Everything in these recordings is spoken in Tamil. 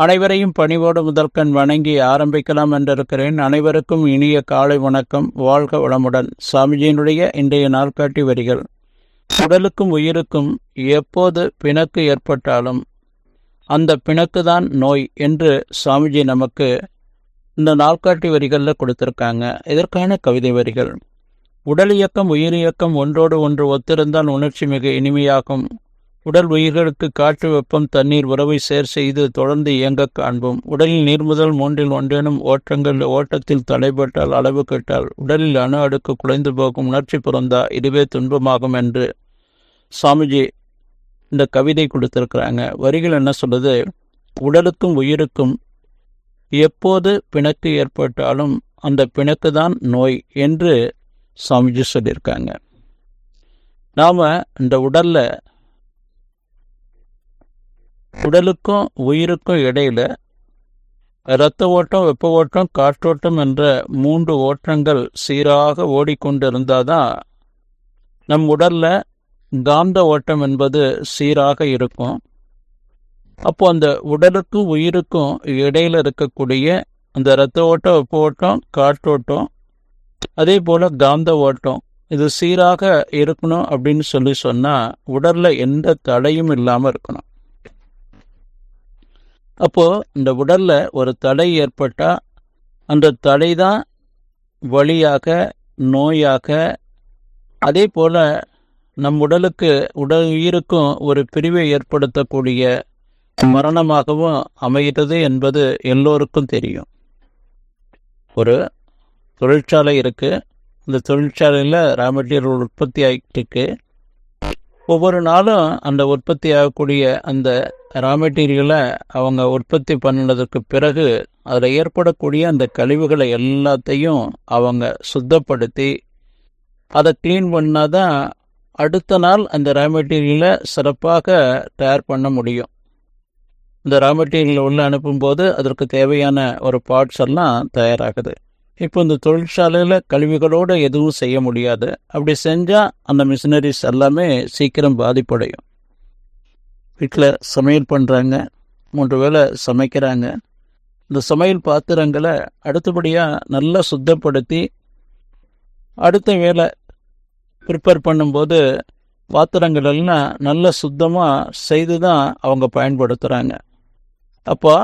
அனைவரையும் பணிவோடு முதற்கண் வணங்கி ஆரம்பிக்கலாம் என்றிருக்கிறேன். அனைவருக்கும் இனிய காலை வணக்கம். வாழ்க வளமுடன். சாமிஜியினுடைய இன்றைய நாள்காட்டி வரிகள். உடலுக்கும் உயிருக்கும் எப்போது பிணக்கு ஏற்பட்டாலும் அந்த பிணக்குதான் நோய் என்று சாமிஜி நமக்கு இந்த நாள்காட்டி வரிகளில் கொடுத்துருக்காங்க. இதற்கான கவிதை வரிகள். உடல் இயக்கம் உயிர் இயக்கம் ஒன்றோடு ஒன்று ஒத்திருந்தால் உணர்ச்சி மிக இனிமையாகும். உடல் உயிர்களுக்கு காற்று வெப்பம் தண்ணீர் உறவை சேர் செய்து தொடர்ந்து இயங்க காண்போம். உடலில் நீர் முதல் மூன்றில் ஒன்றேனும் ஓட்டங்கள் ஓட்டத்தில் தடைபட்டால் அளவு கெட்டால் உடலில் அணு அடுக்கு குலைந்து போகும் உணர்ச்சி பிறந்தா இதுவே துன்பமாகும் என்று சாமிஜி இந்த கவிதை கொடுத்திருக்கிறாங்க. வரிகள் என்ன சொல்லுது? உடலுக்கும் உயிருக்கும் எப்போது பிணக்கு ஏற்பட்டாலும் அந்த பிணக்கு தான் நோய் என்று சாமிஜி சொல்லியிருக்காங்க. நாம் இந்த உடலில் உடலுக்கும் உயிருக்கும் இடையில இரத்த ஓட்டம் வெப்ப ஓட்டம் காற்றோட்டம் என்ற மூன்று ஓட்டங்கள் சீராக ஓடிக்கொண்டிருந்தாதான் நம் உடல்ல காந்த ஓட்டம் என்பது சீராக இருக்கும். அப்போ அந்த உடலுக்கும் உயிருக்கும் இடையில இருக்கக்கூடிய அந்த இரத்த ஓட்டம் வெப்ப ஓட்டம் காற்றோட்டம் அதே போல காந்த ஓட்டம் இது சீராக இருக்கணும் அப்படின்னு சொல்லி சொன்னா உடல்ல எந்த தடையும் இல்லாமல் இருக்கணும். அப்போது இந்த உடலில் ஒரு தடை ஏற்பட்டால் அந்த தடை தான் வழியாக நோயாக அதே போல் நம் உடலுக்கு உடல் உயிருக்கும் ஒரு பிரிவை ஏற்படுத்தக்கூடிய மரணமாகவும் அமைகிறது என்பது எல்லோருக்கும் தெரியும். ஒரு தொழிற்சாலை இருக்குது இந்த தொழிற்சாலையில் ரா உற்பத்தி ஆகிட்டு இருக்கு. ஒவ்வொரு நாளும் அந்த உற்பத்தி ஆகக்கூடிய அந்த ரா மெட்டீரியலை அவங்க உற்பத்தி பண்ணினதுக்கு பிறகு அதில் ஏற்படக்கூடிய அந்த கழிவுகளை எல்லாத்தையும் அவங்க சுத்தப்படுத்தி அதை க்ளீன் பண்ணால் தான் அடுத்த நாள் அந்த ரா மெட்டீரியலை சிறப்பாக தயார் பண்ண முடியும். இந்த ரா மெட்டீரியல் உள்ளே அனுப்பும்போது அதற்கு தேவையான ஒரு பார்ட்ஸ் எல்லாம் தயாராகுது. இப்போ இந்த தொழிற்சாலையில் கழிவுகளோடு எதுவும் செய்ய முடியாது. அப்படி செஞ்சால் அந்த மிஷினரிஸ் எல்லாமே சீக்கிரம் பாதிப்படையும். வீட்டில் சமையல் பண்ணுறாங்க மூன்று வேளை சமைக்கிறாங்க. இந்த சமையல் பாத்திரங்களை அடுத்தபடியாக நல்லா சுத்தப்படுத்தி அடுத்த வேலை ப்ரிப்பேர் பண்ணும்போது பாத்திரங்கள் எல்லாம் நல்ல சுத்தமாக செய்து தான் அவங்க பயன்படுத்துகிறாங்க அப்போ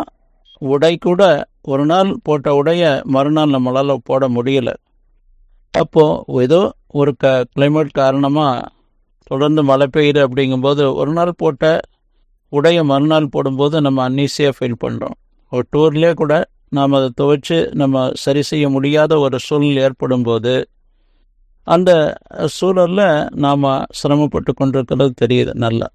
உடை கூட ஒரு நாள் போட்ட உடைய மறுநாள் நம்மளால் போட முடியல. அப்போது ஏதோ ஒரு க கிளைமேட் காரணமாக தொடர்ந்து மழை பெய்யுது அப்படிங்கும்போது ஒரு நாள் போட்ட உடைய மறுநாள் போடும்போது நம்ம அன்னீசியாக ஃபீல் பண்ணுறோம் ஒரு டூர்லேயே கூட நாம் அதை துவைச்சு நம்ம சரி செய்ய முடியாத ஒரு சூழ்நிலை ஏற்படும் போது அந்த சூழலில் நாம் சிரமப்பட்டு கொண்டிருக்கிறது தெரியுது நல்லா.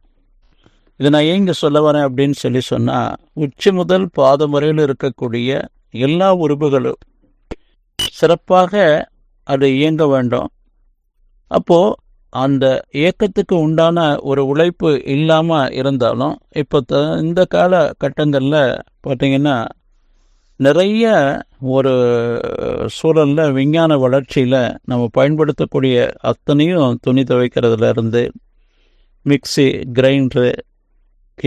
இதை நான் ஏங்க சொல்ல வரேன் அப்படின்னு சொல்லி சொன்னால் உச்சி முதல் பாதம் வரையில் இருக்கக்கூடிய எல்லா உறுப்புகளும் சிறப்பாக அது இயங்க வேண்டும். அப்போது அந்த இயக்கத்துக்கு உண்டான ஒரு உழைப்பு இல்லாமல் இருந்தாலும் இப்போ த இந்த காலகட்டங்களில் பார்த்திங்கன்னா நிறைய ஒரு சூழலில் விஞ்ஞான வளர்ச்சியில் நம்ம பயன்படுத்தக்கூடிய அத்தனையும் துணி துவைக்கிறதுலேருந்து மிக்சி கிரைண்டரு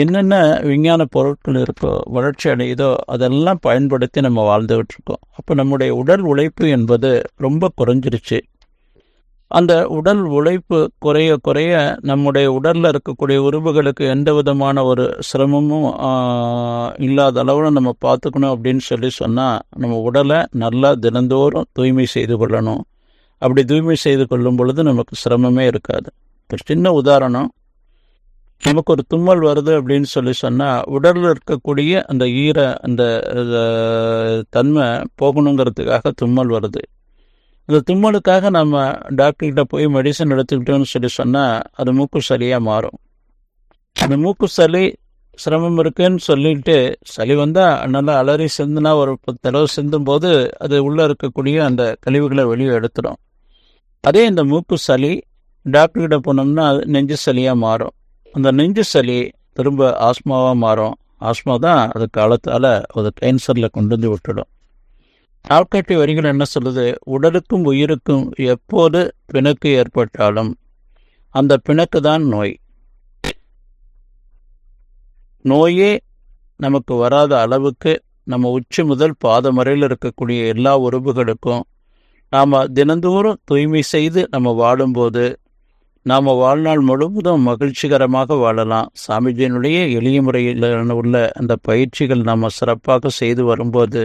என்னென்ன விஞ்ஞான பொருட்கள் இருக்கோ வளர்ச்சி அடையுதோ அதெல்லாம் பயன்படுத்தி நம்ம வாழ்ந்துகிட்டு இருக்கோம் அப்போ நம்முடைய உடல் உழைப்பு என்பது ரொம்ப குறைஞ்சிருச்சு. அந்த உடல் உழைப்பு குறைய குறைய நம்முடைய உடலில் இருக்கக்கூடிய உறுப்புகளுக்கு எந்த விதமான ஒரு சிரமமும் இல்லாத அளவில் நம்ம பார்த்துக்கணும் அப்படின்னு சொல்லி சொன்னால் நம்ம உடலை நல்லா தினந்தோறும் தூய்மை செய்து கொள்ளணும். அப்படி தூய்மை செய்து கொள்ளும் பொழுது நமக்கு சிரமமே இருக்காது. இப்போ சின்ன உதாரணம் நமக்கு ஒரு தும்மல் வருது அப்படின்னு சொல்லி சொன்னால் உடலில் இருக்கக்கூடிய அந்த ஈர அந்த தன்மை போகணுங்கிறதுக்காக தும்மல் வருது. அந்த தும்மலுக்காக நம்ம டாக்டர்கிட்ட போய் மெடிசன் எடுத்துக்கிட்டோம்னு சொல்லி சொன்னால் அது மூக்கு சளியாக மாறும். அந்த மூக்கு சளி சிரமம் இருக்குன்னு சொல்லிட்டு சளி வந்தால் நல்லா அலறி சிந்துனா ஒரு தடவை சிந்தும் போது அது உள்ளே இருக்கக்கூடிய அந்த கழிவுகளை வெளியே எடுத்துடும் அதே இந்த மூக்கு சளி டாக்டர்கிட்ட போனோம்னா அது நெஞ்சு சளியாக மாறும். அந்த நெஞ்சு சளி திரும்ப ஆஸ்மாவாக மாறும். ஆஸ்மா தான் அது காலத்தால் அது கேன்சரில் கொண்டு வந்து விட்டுடும். நாட்காட்டி வரிகள் என்ன சொல்லுது? உடலுக்கும் உயிருக்கும் எப்போது பிணக்கு ஏற்பட்டாலும் அந்த பிணக்கு தான் நோய். நோயே நமக்கு வராத அளவுக்கு நம்ம உச்சி முதல் பாதம் வரையில் இருக்கக்கூடிய எல்லா உறவுகளுக்கும் நாம் தினந்தோறும் தூய்மை செய்து நம்ம வாழும்போது நாம் வாழ்நாள் முழுவதும் மகிழ்ச்சிகரமாக வாழலாம். சாமிஜியினுடைய எளிய முறையில் உள்ள அந்த பயிற்சிகள் நாம் சிறப்பாக செய்து வரும்போது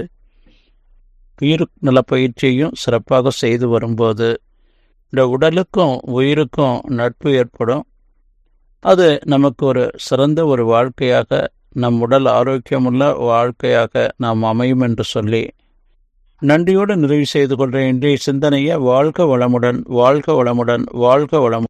உயிர் நல பயிற்சியையும் சிறப்பாக செய்து வரும்போது இந்த உடலுக்கும் உயிருக்கும் நட்பு ஏற்படும். அது நமக்கு ஒரு சிறந்த ஒரு வாழ்க்கையாக நம் உடல் ஆரோக்கியமுள்ள வாழ்க்கையாக நாம் அமையும் என்று சொல்லி நன்றியோடு நிறைவு செய்து கொள்கிற இன்றைய சிந்தனையை வாழ்க வளமுடன் வாழ்க வளமுடன் வாழ்க வளமுடன்.